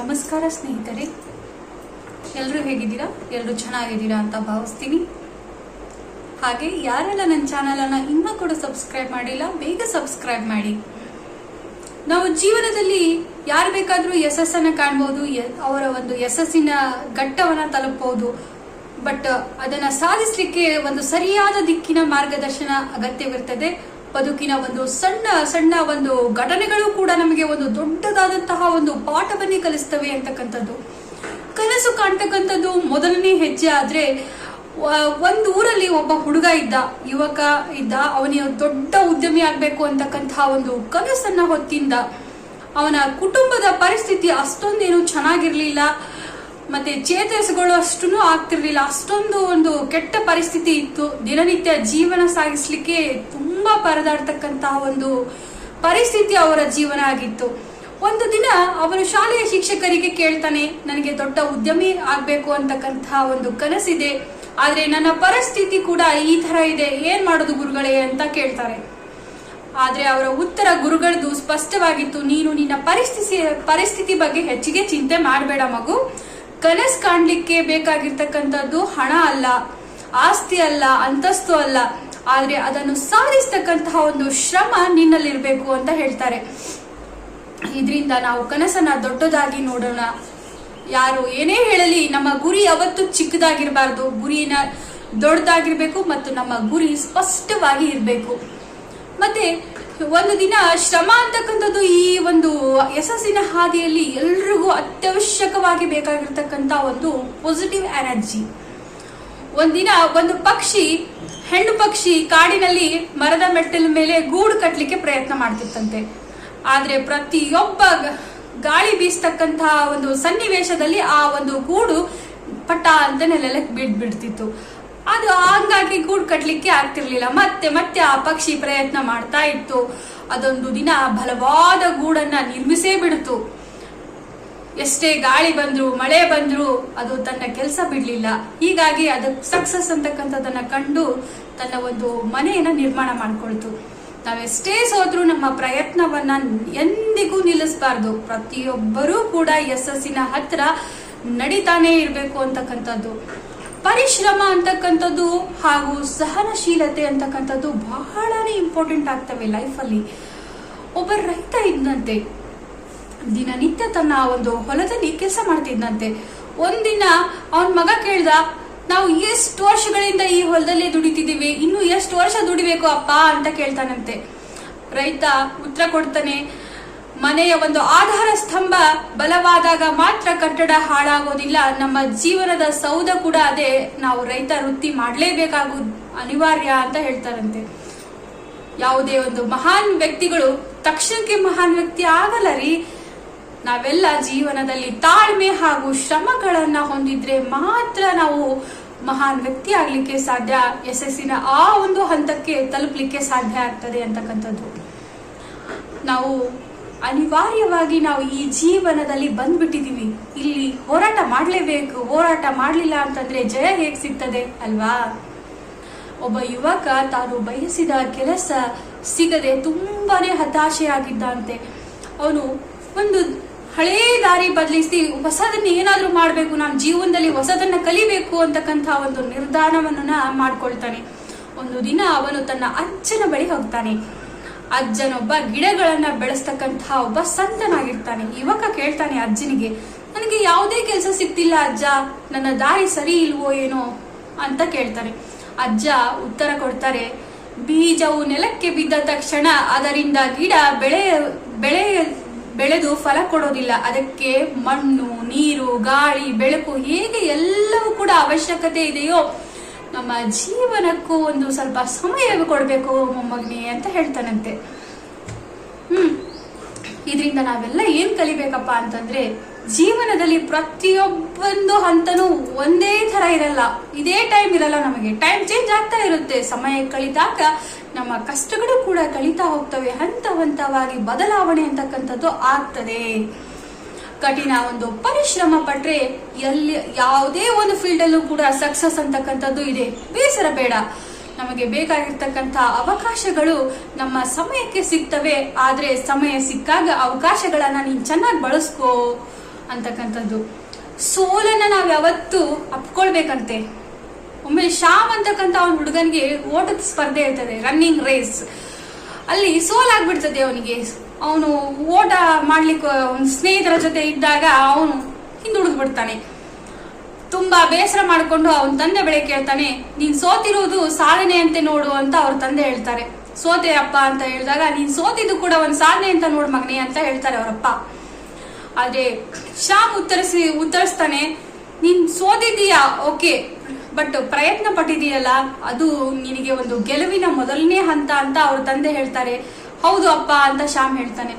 ನಮಸ್ಕಾರ ಸ್ನೇಹಿತರೆ. ಎಲ್ಲರೂ ಹೇಗಿದ್ದೀರಾ? ಎಲ್ಲರೂ ಚೆನ್ನಾಗಿದ್ದೀರಾ ಅಂತ ಭಾವಿಸ್ತೀನಿ. ಹಾಗೆ ಯಾರೆಲ್ಲ ನನ್ನ ಚಾನಲನ್ನು ಇನ್ನೂ ಕೂಡ ಸಬ್ಸ್ಕ್ರೈಬ್ ಮಾಡಿಲ್ಲ, ಬೇಗ ಸಬ್ಸ್ಕ್ರೈಬ್ ಮಾಡಿ. ನಾವು ಜೀವನದಲ್ಲಿ ಯಾರು ಬೇಕಾದರೂ ಯಶಸ್ಸನ್ನ ಕಾಣ್ಬೋದು ಅವರ ಒಂದು ಯಶಸ್ಸಿನ ಘಟ್ಟವನ್ನು ತಲುಪಬಹುದು ಬಟ್ ಅದನ್ನ ಸಾಧಿಸಲಿಕ್ಕೆ ಒಂದು ಸರಿಯಾದ ದಿಕ್ಕಿನ ಮಾರ್ಗದರ್ಶನ ಅಗತ್ಯವಿರ್ತದೆ. ಬದುಕಿನ ಒಂದು ಸಣ್ಣ ಸಣ್ಣ ಒಂದು ಘಟನೆಗಳು ಕೂಡ ನಮಗೆ ಒಂದು ದೊಡ್ಡದಾದಂತಹ ಒಂದು ಪಾಠವನ್ನೇ ಕಲಿಸ್ತವೆ ಅಂತಕ್ಕಂಥದ್ದು. ಕನಸು ಕಾಣ್ತಕ್ಕಂಥದ್ದು ಮೊದಲನೇ ಹೆಜ್ಜೆ ಆದ್ರೆ ಒಂದು ಊರಲ್ಲಿ ಒಬ್ಬ ಹುಡುಗ ಇದ್ದ, ಯುವಕ ಇದ್ದ ಅವನಿಗೆ ದೊಡ್ಡ ಉದ್ಯಮಿ ಆಗ್ಬೇಕು ಅಂತಕ್ಕಂತಹ ಒಂದು ಕನಸನ್ನ ಹೊತ್ತಿಂದ, ಅವನ ಕುಟುಂಬದ ಪರಿಸ್ಥಿತಿ ಅಷ್ಟೊಂದೇನು ಚೆನ್ನಾಗಿರ್ಲಿಲ್ಲ, ಮತ್ತೆ ಚೇತರಿಸಿಕೊಳ್ಳುವಷ್ಟು ಆಗ್ತಿರ್ಲಿಲ್ಲ. ಅಷ್ಟೊಂದು ಒಂದು ಕೆಟ್ಟ ಪರಿಸ್ಥಿತಿ ಇತ್ತು. ದಿನನಿತ್ಯ ಜೀವನ ಸಾಗಿಸ್ಲಿಕ್ಕೆ ತುಂಬಾ ಪರದಾಡ್ತಕ್ಕಂತಹ ಒಂದು ಪರಿಸ್ಥಿತಿ ಅವರ ಜೀವನ ಆಗಿತ್ತು. ಒಂದು ದಿನ ಅವನು ಶಾಲೆಯ ಶಿಕ್ಷಕರಿಗೆ ಕೇಳ್ತಾನೆ, ನನಗೆ ದೊಡ್ಡ ಉದ್ಯಮಿ ಆಗ್ಬೇಕು ಅಂತಕ್ಕಂತಹ ಒಂದು ಕನಸಿದೆ. ಆದ್ರೆ ನನ್ನ ಪರಿಸ್ಥಿತಿ ಕೂಡ ಈ ತರ ಇದೆ. ಏನ್ ಮಾಡೋದು ಗುರುಗಳೇ? ಅಂತ ಕೇಳ್ತಾರೆ. ಆದ್ರೆ ಅವರ ಉತ್ತರ ಗುರುಗಳದು ಸ್ಪಷ್ಟವಾಗಿತ್ತು. ನೀನು ನಿನ್ನ ಪರಿಸ್ಥಿತಿ ಪರಿಸ್ಥಿತಿ ಬಗ್ಗೆ ಹೆಚ್ಚಿಗೆ ಚಿಂತೆ ಮಾಡಬೇಡ ಮಗು. ಕನಸು ಕಾಣ್ಲಿಕ್ಕೆ ಬೇಕಾಗಿರ್ತಕ್ಕಂಥದ್ದು ಹಣ ಅಲ್ಲ, ಆಸ್ತಿ ಅಲ್ಲ, ಅಂತಸ್ತು ಅಲ್ಲ. ಆದ್ರೆ ಅದನ್ನು ಸಾಧಿಸ್ತಕ್ಕಂತಹ ಒಂದು ಶ್ರಮ ನಿನ್ನಲ್ಲಿರ್ಬೇಕು ಅಂತ ಹೇಳ್ತಾರೆ. ಇದರಿಂದ ನಾವು ಕನಸನ್ನ ದೊಡ್ಡದಾಗಿ ನೋಡೋಣ. ಯಾರು ಏನೇ ಹೇಳಲಿ ನಮ್ಮ ಗುರಿ ಅವತ್ತು ಚಿಕ್ಕದಾಗಿರಬಾರ್ದು. ಗುರಿನ ದೊಡ್ಡದಾಗಿರ್ಬೇಕು ಮತ್ತು ನಮ್ಮ ಗುರಿ ಸ್ಪಷ್ಟವಾಗಿ ಇರಬೇಕು. ಮತ್ತೆ ಒಂದು ದಿನ ಶ್ರಮ ಅಂತಕ್ಕಂಥದ್ದು ಈ ಒಂದು ಯಶಸ್ಸಿನ ಹಾದಿಯಲ್ಲಿ ಎಲ್ರಿಗೂ ಅತ್ಯವಶ್ಯಕವಾಗಿ ಬೇಕಾಗಿರ್ತಕ್ಕಂಥ ಒಂದು ಪಾಸಿಟಿವ್ ಎನರ್ಜಿ ಒಂದಿನ ಒಂದು ಪಕ್ಷಿ ಹೆಣ್ಣು ಪಕ್ಷಿ ಕಾಡಿನಲ್ಲಿ ಮರದ ಮೆಟ್ಟಲ ಮೇಲೆ ಗೂಡು ಕಟ್ಟಲಿಕ್ಕೆ ಪ್ರಯತ್ನ ಮಾಡ್ತಿತ್ತಂತೆ. ಆದ್ರೆ ಪ್ರತಿಯೊಬ್ಬ ಗಾಳಿ ಬೀಸ್ತಕ್ಕಂತಹ ಒಂದು ಸನ್ನಿವೇಶದಲ್ಲಿ ಆ ಒಂದು ಗೂಡು ಪಟ್ಟ ಅಂತ ನೆಲಕ್ಕೆ ಬಿಡ್ ಬಿಡ್ತಿತ್ತು. ಅದು ಹಂಗಾಗಿ ಗೂಡು ಕಟ್ಟಲಿಕ್ಕೆ ಆಗ್ತಿರ್ಲಿಲ್ಲ. ಮತ್ತೆ ಮತ್ತೆ ಆ ಪಕ್ಷಿ ಪ್ರಯತ್ನ ಮಾಡ್ತಾ ಇತ್ತು. ಅದೊಂದು ದಿನ ಬಲವಾದ ಗೂಡನ್ನ ನಿರ್ಮಿಸೇ ಬಿಡ್ತು. ಎಷ್ಟೇ ಗಾಳಿ ಬಂದ್ರು, ಮಳೆ ಬಂದ್ರು, ಅದು ತನ್ನ ಕೆಲಸ ಬಿಡ್ಲಿಲ್ಲ. ಹೀಗಾಗಿ ಅದಕ್ಕೆ ಸಕ್ಸಸ್ ಅಂತಕ್ಕಂಥದ್ದನ್ನ ಕಂಡು ತನ್ನ ಒಂದು ಮನೆಯನ್ನ ನಿರ್ಮಾಣ ಮಾಡಿಕೊಳ್ತು. ನಾವೆಷ್ಟೇ ಸೋದ್ರೂ ನಮ್ಮ ಪ್ರಯತ್ನವನ್ನ ಎಂದಿಗೂ ನಿಲ್ಲಿಸಬಾರ್ದು. ಪ್ರತಿಯೊಬ್ಬರೂ ಕೂಡ ಯಶಸ್ಸಿನ ಹತ್ರ ನಡೀತಾನೆ ಇರಬೇಕು ಅಂತಕ್ಕಂಥದ್ದು. ಪರಿಶ್ರಮ ಅಂತಕ್ಕಂಥದ್ದು ಹಾಗೂ ಸಹನಶೀಲತೆ ಅಂತಕ್ಕಂಥದ್ದು ಬಹಳನೇ ಇಂಪಾರ್ಟೆಂಟ್ ಆಗ್ತವೆ ಲೈಫಲ್ಲಿ ಒಬ್ಬ ರೈತ ಇದ್ದಂತೆ ದಿನನಿತ್ಯ ತನ್ನ ಒಂದು ಹೊಲದಲ್ಲಿ ಕೆಲಸ ಮಾಡ್ತಿದ್ದಂತೆ ಒಂದಿನ ಅವನ ಮಗ ಕೇಳ್ದ ನಾವು ಎಷ್ಟು ವರ್ಷಗಳಿಂದ ಈ ಹೊಲದಲ್ಲಿ ದುಡಿತಿದ್ದೀವಿ? ಇನ್ನು ಎಷ್ಟು ವರ್ಷ ದುಡಿಬೇಕು ಅಪ್ಪ ಅಂತ ಕೇಳ್ತಾನಂತೆ. ರೈತ ಉತ್ತರ ಕೊಡ್ತಾನೆ, ಮನೆಯ ಒಂದು ಆಧಾರ ಸ್ತಂಭ ಬಲವಾದಾಗ ಮಾತ್ರ ಕಟ್ಟಡ ಹಾಳಾಗೋದಿಲ್ಲ, ನಮ್ಮ ಜೀವನದ ಸೌಧ ಕೂಡ ಅದೇ, ನಾವು ರೈತ ವೃತ್ತಿ ಮಾಡಲೇಬೇಕಾಗು ಅನಿವಾರ್ಯ ಅಂತ ಹೇಳ್ತಾರಂತೆ. ಯಾವುದೇ ಒಂದು ಮಹಾನ್ ವ್ಯಕ್ತಿಗಳು, ತಕ್ಷಣಕ್ಕೆ ಮಹಾನ್ ವ್ಯಕ್ತಿ ಆಗಲ್ಲ ರೀ. ನಾವೆಲ್ಲ ಜೀವನದಲ್ಲಿ ತಾಳ್ಮೆ ಹಾಗೂ ಶ್ರಮಗಳನ್ನ ಹೊಂದಿದ್ರೆ ಮಾತ್ರ ನಾವು ಮಹಾನ್ ವ್ಯಕ್ತಿ ಆಗ್ಲಿಕ್ಕೆ ಸಾಧ್ಯ, ಯಶಸ್ಸಿನ ಆ ಒಂದು ಹಂತಕ್ಕೆ ತಲುಪಲಿಕ್ಕೆ ಸಾಧ್ಯ ಆಗ್ತದೆ ಅಂತಕ್ಕಂಥದ್ದು. ನಾವು ಅನಿವಾರ್ಯವಾಗಿ ನಾವು ಈ ಜೀವನದಲ್ಲಿ ಬಂದ್ಬಿಟ್ಟಿದೀವಿ. ಇಲ್ಲಿ ಹೋರಾಟ ಮಾಡಲೇಬೇಕು, ಹೋರಾಟ ಮಾಡಲಿಲ್ಲ ಅಂತಂದ್ರೆ ಜಯ ಹೇಗೆ ಸಿಗ್ತದೆ ಅಲ್ವಾ? ಒಬ್ಬ ಯುವಕ ತಾನು ಬಯಸಿದ ಕೆಲಸ ಸಿಗದೆ ತುಂಬಾನೇ ಹತಾಶೆಯಾಗಿದ್ದಂತೆ ಅವನು ಒಂದು ಹಳೇ ದಾರಿ ಬದಲಿಸಿ ಹೊಸದನ್ನ ಏನಾದ್ರೂ ಮಾಡಬೇಕು ನಾನು ಜೀವನದಲ್ಲಿ ಹೊಸದನ್ನ ಕಲಿಬೇಕು ಅಂತಕ್ಕಂಥ ಒಂದು ನಿರ್ಧಾರವನ್ನ ಮಾಡ್ಕೊಳ್ತಾನೆ. ಒಂದು ದಿನ ಅವನು ತನ್ನ ಅಜ್ಜನ ಬಳಿ ಹೋಗ್ತಾನೆ. ಅಜ್ಜನೊಬ್ಬ ಗಿಡಗಳನ್ನ ಬೆಳೆಸ್ತಕ್ಕಂತಹ ಒಬ್ಬ ಸಂತನಾಗಿರ್ತಾನೆ. ಯುವಕ ಕೇಳ್ತಾನೆ ಅಜ್ಜನಿಗೆ, ನನಗೆ ಯಾವುದೇ ಕೆಲಸ ಸಿಗ್ತಿಲ್ಲ ಅಜ್ಜ, ನನ್ನ ದಾರಿ ಸರಿ ಇಲ್ವೋ ಏನೋ? ಅಂತ ಕೇಳ್ತಾನೆ. ಅಜ್ಜ ಉತ್ತರ ಕೊಡ್ತಾರೆ, ಬೀಜವು ನೆಲಕ್ಕೆ ಬಿದ್ದ ತಕ್ಷಣ ಅದರಿಂದ ಗಿಡ ಬೆಳೆ ಬೆಳೆ ಬೆಳೆದು ಫಲ ಕೊಡೋದಿಲ್ಲ. ಅದಕ್ಕೆ ಮಣ್ಣು, ನೀರು, ಗಾಳಿ, ಬೆಳಕು ಹೇಗೆ ಎಲ್ಲವೂ ಕೂಡ ಅವಶ್ಯಕತೆ ಇದೆಯೋ ನಮ್ಮ ಜೀವನಕ್ಕೂ ಒಂದು ಸ್ವಲ್ಪ ಸಮಯ ಕೊಡಬೇಕು ಮೊಮ್ಮಗ್ನಿ ಅಂತ ಹೇಳ್ತಾನಂತೆ. ಹ್ಮ್. ಇದರಿಂದ ನಾವೆಲ್ಲ ಏನ್ ಕಲಿಬೇಕಪ್ಪ ಅಂತಂದ್ರೆ ಜೀವನದಲ್ಲಿ ಪ್ರತಿಯೊಬ್ಬೊಂದು ಹಂತನೂ ಒಂದೇ ತರ ಇರಲ್ಲ. ಇದೇ ಟೈಮ್ ಇರಲ್ಲ ನಮಗೆ. ಟೈಮ್ ಚೇಂಜ್ ಆಗ್ತಾ ಇರುತ್ತೆ. ಸಮಯ ಕಳಿದಾಗ ನಮ್ಮ ಕಷ್ಟಗಳು ಕೂಡ ಕಳೀತಾ ಹೋಗ್ತವೆ. ಹಂತ ಹಂತವಾಗಿ ಬದಲಾವಣೆ ಅಂತಕ್ಕಂಥದ್ದು ಆಗ್ತದೆ. ಕಠಿಣ ಒಂದು ಪರಿಶ್ರಮ ಪಟ್ರೆ ಎಲ್ಲಿ ಯಾವುದೇ ಒಂದು ಫೀಲ್ಡಲ್ಲೂ ಕೂಡ ಸಕ್ಸಸ್ ಅಂತಕ್ಕಂಥದ್ದು ಇದೆ. ಬೇಸರ ಬೇಡ. ನಮಗೆ ಬೇಕಾಗಿರ್ತಕ್ಕಂಥ ಅವಕಾಶಗಳು ನಮ್ಮ ಸಮಯಕ್ಕೆ ಸಿಗ್ತವೆ. ಆದರೆ ಸಮಯ ಸಿಕ್ಕಾಗ ಅವಕಾಶಗಳನ್ನ ನೀನು ಚೆನ್ನಾಗಿ ಬಳಸ್ಕೋ ಅಂತಕ್ಕಂಥದ್ದು. ಸೋಲನ್ನ ನಾವು ಯಾವತ್ತೂ ಅಪ್ಕೊಳ್ಬೇಕಂತೆ. ಒಮ್ಮೆ ಶ್ಯಾಮ್ ಅಂತಕ್ಕಂಥ ಅವನ ಹುಡುಗನಿಗೆ ಓಟದ ಸ್ಪರ್ಧೆ ಇರ್ತದೆ ರನ್ನಿಂಗ್ ರೇಸ್ ಅಲ್ಲಿ ಸೋಲಾಗ್ಬಿಡ್ತದೆ ಅವನಿಗೆ. ಅವನು ಓಟ ಮಾಡ್ಲಿಕ್ಕೆ ಅವನ ಸ್ನೇಹಿತರ ಜೊತೆ ಇದ್ದಾಗ ಅವನು ಹಿಂದುಳಿದು ಬಿಡ್ತಾನೆ ತುಂಬಾ ಬೇಸರ ಮಾಡಿಕೊಂಡು ಅವನ ತಂದೆ ಬೆಳೆ ಕೇಳ್ತಾನೆ, ನೀನ್ ಸೋತಿರುವುದು ಸಾಧನೆ ಅಂತೆ ನೋಡು ಅಂತ ಅವ್ರ ತಂದೆ ಹೇಳ್ತಾರೆ. ಸೋತೆ ಅಪ್ಪ ಅಂತ ಹೇಳಿದಾಗ, ನೀನ್ ಸೋತಿದ್ದು ಕೂಡ ಒಂದು ಸಾಧನೆ ಅಂತ ನೋಡ್ ಮಗನೇ ಅಂತ ಹೇಳ್ತಾರೆ ಅವರಪ್ಪ. ಆದ್ರೆ ಶ್ಯಾಮ್ ಉತ್ತರಿಸಿ, ಉತ್ತರಿಸ್ತಾನೆ, ನೀನ್ ಸೋತಿದ್ದೀಯಾ? ಓಕೆ. ಬಟ್ ಪ್ರಯತ್ನ ಪಟ್ಟಿದೀಯಲ್ಲ ಅದು ನಿನಗೆ ಒಂದು ಗೆಲುವಿನ ಮೊದಲನೇ ಹಂತ ಅಂತ ಅವ್ರ ತಂದೆ ಹೇಳ್ತಾರೆ. ಹೌದು ಅಪ್ಪ ಅಂತ ಶ್ಯಾಮ್ ಹೇಳ್ತಾನೆ.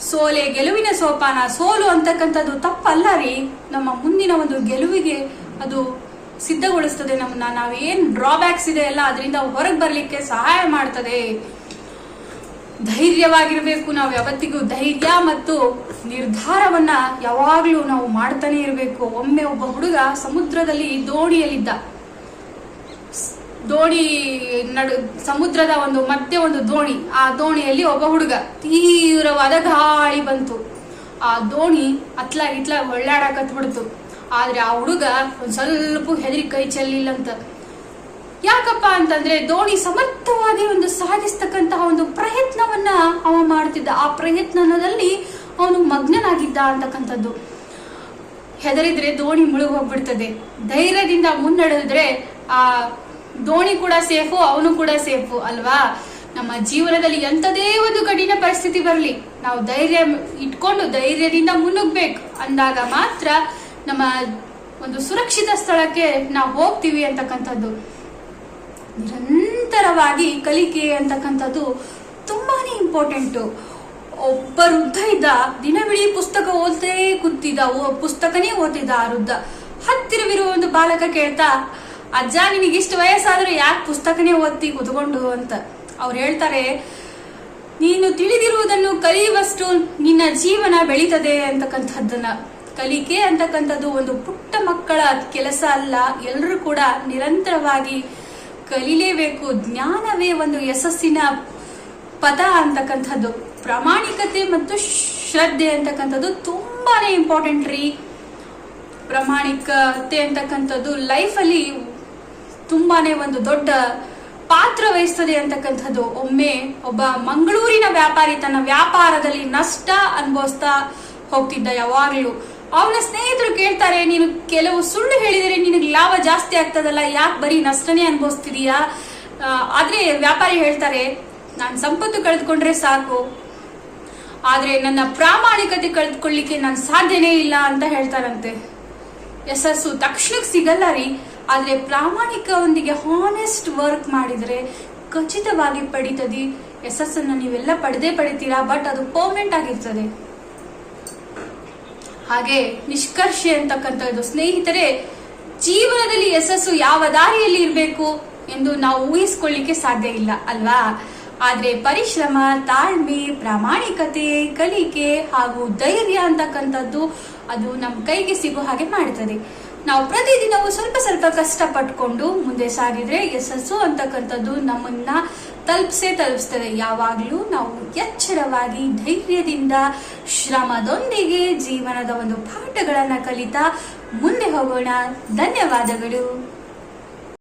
ಸೋಲೆ ಗೆಲುವಿನ ಸೋಪಾನ, ಸೋಲು ಅಂತಕ್ಕಂಥದ್ದು ತಪ್ಪಲ್ಲ ರೀ. ನಮ್ಮ ಮುಂದಿನ ಒಂದು ಗೆಲುವಿಗೆ ಅದು ಸಿದ್ಧಗೊಳಿಸ್ತದೆ ನಮ್ಮನ್ನ. ನಾವೇನ್ ಡ್ರಾಬ್ಯಾಕ್ಸ್ ಇದೆ ಅಲ್ಲ ಅದರಿಂದ ಹೊರಗೆ ಬರ್ಲಿಕ್ಕೆ ಸಹಾಯ ಮಾಡ್ತದೆ. ಧೈರ್ಯವಾಗಿರ್ಬೇಕು ನಾವು ಯಾವತ್ತಿಗೂ ಧೈರ್ಯ ಮತ್ತು ನಿರ್ಧಾರವನ್ನ ಯಾವಾಗ್ಲೂ ನಾವು ಮಾಡ್ತಾನೆ ಇರಬೇಕು. ಒಮ್ಮೆ ಒಬ್ಬ ಹುಡುಗ ಸಮುದ್ರದಲ್ಲಿ ದೋಣಿಯಲ್ಲಿದ್ದ. ದೋಣಿ ನಡು, ಸಮುದ್ರದ ಒಂದು, ಮತ್ತೆ ಒಂದು ದೋಣಿ. ಆ ದೋಣಿಯಲ್ಲಿ ಒಬ್ಬ ಹುಡುಗ. ತೀವ್ರವಾದ ಗಾಳಿ ಬಂತು. ಆ ದೋಣಿ ಅತ್ಲ ಇತ್ಲ ಒಳ್ಳಾಡಕತ್ ಬಿಡ್ತು ಆದ್ರೆ ಆ ಹುಡುಗ ಒಂದ್ ಸ್ವಲ್ಪ ಹೆದರಿ ಕೈ ಚೆಲ್ಲಿಲ್ಲಂತ. ಯಾಕಪ್ಪ ಅಂತಂದ್ರೆ ದೋಣಿ ಸಮರ್ಥವಾಗಿ ಒಂದು ಸಾಧಿಸ್ತಕ್ಕಂತಹ ಒಂದು ಪ್ರಯತ್ನವನ್ನ ಅವ ಮಾಡ್ತಿದ್ದ ಆ ಪ್ರಯತ್ನದಲ್ಲಿ ಅವನು ಮಗ್ನನಾಗಿದ್ದ ಅಂತಕ್ಕಂಥದ್ದು. ಹೆದರಿದ್ರೆ ದೋಣಿ ಮುಳುಗ್ ಹೋಗ್ಬಿಡ್ತದೆ. ಧೈರ್ಯದಿಂದ ಮುನ್ನಡೆದ್ರೆ, ಆ ದೋಣಿ ಕೂಡ ಸೇಫು, ಅವನು ಕೂಡ ಸೇಫು, ಅಲ್ವಾ? ನಮ್ಮ ಜೀವನದಲ್ಲಿ ಎಂಥದೇ ಒಂದು ಕಠಿಣ ಪರಿಸ್ಥಿತಿ ಬರಲಿ, ನಾವು ಧೈರ್ಯ ಇಟ್ಕೊಂಡು ಧೈರ್ಯದಿಂದ ಮುನ್ನುಗ್ಬೇಕು ಅಂದಾಗ ಮಾತ್ರ ನಮ್ಮ ಒಂದು ಸುರಕ್ಷಿತ ಸ್ಥಳಕ್ಕೆ ನಾವು ಹೋಗ್ತೀವಿ ಅಂತಕ್ಕಂಥದ್ದು. ನಿರಂತರವಾಗಿ ಕಲಿಕೆ ಅಂತಕ್ಕಂಥದ್ದು ತುಂಬಾನೇ ಇಂಪಾರ್ಟೆಂಟು ಒಬ್ಬ ವೃದ್ಧ ಇದ್ದ, ದಿನವಿಡೀ ಪುಸ್ತಕ ಓದ್ತೇ ಕೂತಿದ್ದ ಪುಸ್ತಕನೇ ಓದ್ತಿದ್ದ ಆ ವೃದ್ಧ. ಹತ್ತಿರವಿರುವ ಒಂದು ಬಾಲಕ ಕೇಳ್ತಾ, ಅಜ್ಜ ನಿನಗಿಷ್ಟು ವಯಸ್ಸಾದ್ರೆ ಯಾಕೆ ಪುಸ್ತಕನೇ ಓದ್ತಿ ಕುತ್ಕೊಂಡು? ಅಂತ. ಅವ್ರು ಹೇಳ್ತಾರೆ, ನೀನು ತಿಳಿದಿರುವುದನ್ನು ಕಲಿಯುವಷ್ಟು ನಿನ್ನ ಜೀವನ ಬೆಳೀತದೆ ಅಂತಕ್ಕಂಥದ್ದನ್ನ. ಕಲಿಕೆ ಅಂತಕ್ಕಂಥದ್ದು ಒಂದು ಪುಟ್ಟ ಮಕ್ಕಳ ಕೆಲಸ ಅಲ್ಲ. ಎಲ್ಲರೂ ಕೂಡ ನಿರಂತರವಾಗಿ ಕಲಿಲೇಬೇಕು. ಜ್ಞಾನವೇ ಒಂದು ಯಶಸ್ಸಿನ ಪದ ಅಂತಕ್ಕಂಥದ್ದು. ಪ್ರಾಮಾಣಿಕತೆ ಮತ್ತು ಶ್ರದ್ಧೆ ಅಂತಕ್ಕಂಥದ್ದು ತುಂಬಾನೇ ಇಂಪಾರ್ಟೆಂಟ್ ರೀ. ಪ್ರಾಮಾಣಿಕತೆ ಅಂತಕ್ಕಂಥದ್ದು ಲೈಫಲ್ಲಿ ತುಂಬಾನೇ ಒಂದು ದೊಡ್ಡ ಪಾತ್ರ ವಹಿಸ್ತದೆ ಅಂತಕ್ಕಂಥದ್ದು. ಒಮ್ಮೆ ಒಬ್ಬ ಮಂಗಳೂರಿನ ವ್ಯಾಪಾರಿ ತನ್ನ ವ್ಯಾಪಾರದಲ್ಲಿ ನಷ್ಟ ಅನುಭವಿಸ್ತಾ ಹೋಗ್ತಿದ್ದ ಯಾವಾಗಲೂ. ಅವನ ಸ್ನೇಹಿತರು ಕೇಳ್ತಾರೆ, ನೀನು ಕೆಲವು ಸುಳ್ಳು ಹೇಳಿದರೆ ನಿನಗೆ ಲಾಭ ಜಾಸ್ತಿ ಆಗ್ತದಲ್ಲ, ಯಾಕೆ ಬರೀ ನಷ್ಟನೇ ಅನುಭವಿಸ್ತಿದೀಯಾ? ಆದ್ರೆ ವ್ಯಾಪಾರಿ ಹೇಳ್ತಾರೆ, ನಾನು ಸಂಪತ್ತು ಕಳೆದುಕೊಂಡ್ರೆ ಸಾಕು, ಆದ್ರೆ ನನ್ನ ಪ್ರಾಮಾಣಿಕತೆ ಕಳೆದುಕೊಳ್ಳಿಕ್ಕೆ ನಾನು ಸಾಧ್ಯನೇ ಇಲ್ಲ ಅಂತ ಹೇಳ್ತಾರಂತೆ. ಯಶಸ್ಸು ತಕ್ಷಣಕ್ಕೆ ಸಿಗಲ್ಲ ರೀ, ಆದ್ರೆ ಪ್ರಾಮಾಣಿಕವೊಂದಿಗೆ ಹಾನೆಸ್ಟ್ ವರ್ಕ್ ಮಾಡಿದ್ರೆ ಖಚಿತವಾಗಿ ಪಡಿತದೆ. ಯಶಸ್ಸನ್ನು ನೀವೆಲ್ಲ ಪಡೆದೇ ಪಡಿತೀರಾ ಬಟ್ ಅದು ಪರ್ಮನೆಂಟ್ ಆಗಿರ್ತದೆ. ಹಾಗೆ ನಿಷ್ಕರ್ಷೆ ಅಂತಕ್ಕಂಥದ್ದು. ಸ್ನೇಹಿತರೆ, ಜೀವನದಲ್ಲಿ ಯಶಸ್ಸು ಯಾವ ದಾರಿಯಲ್ಲಿ ಇರಬೇಕು ಎಂದು ನಾವು ಊಹಿಸ್ಕೊಳ್ಳಿಕ್ಕೆ ಸಾಧ್ಯ ಇಲ್ಲ, ಅಲ್ವಾ? ಆದ್ರೆ ಪರಿಶ್ರಮ, ತಾಳ್ಮೆ, ಪ್ರಾಮಾಣಿಕತೆ, ಕಲಿಕೆ ಹಾಗೂ ಧೈರ್ಯ ಅಂತಕ್ಕಂಥದ್ದು ಅದು ನಮ್ಮ ಕೈಗೆ ಸಿಗೋ ಹಾಗೆ ಮಾಡ್ತದೆ. ನಾವು ಪ್ರತಿದಿನವೂ ಸ್ವಲ್ಪ ಸ್ವಲ್ಪ ಕಷ್ಟ ಪಟ್ಕೊಂಡು ಮುಂದೆ ಸಾಗಿದ್ರೆ ಯಶಸ್ಸು ಅಂತಕ್ಕಂಥದ್ದು ನಮ್ಮನ್ನ ತಲುಪಿಸೇ ತಲುಪಿಸ್ತದೆ. ಯಾವಾಗಲೂ ನಾವು ಎಚ್ಚರವಾಗಿ ಧೈರ್ಯದಿಂದ ಶ್ರಮದೊಂದಿಗೆ ಜೀವನದ ಒಂದು ಪಾಠಗಳನ್ನು ಕಲಿತಾ ಮುಂದೆ ಹೋಗೋಣ. ಧನ್ಯವಾದಗಳು.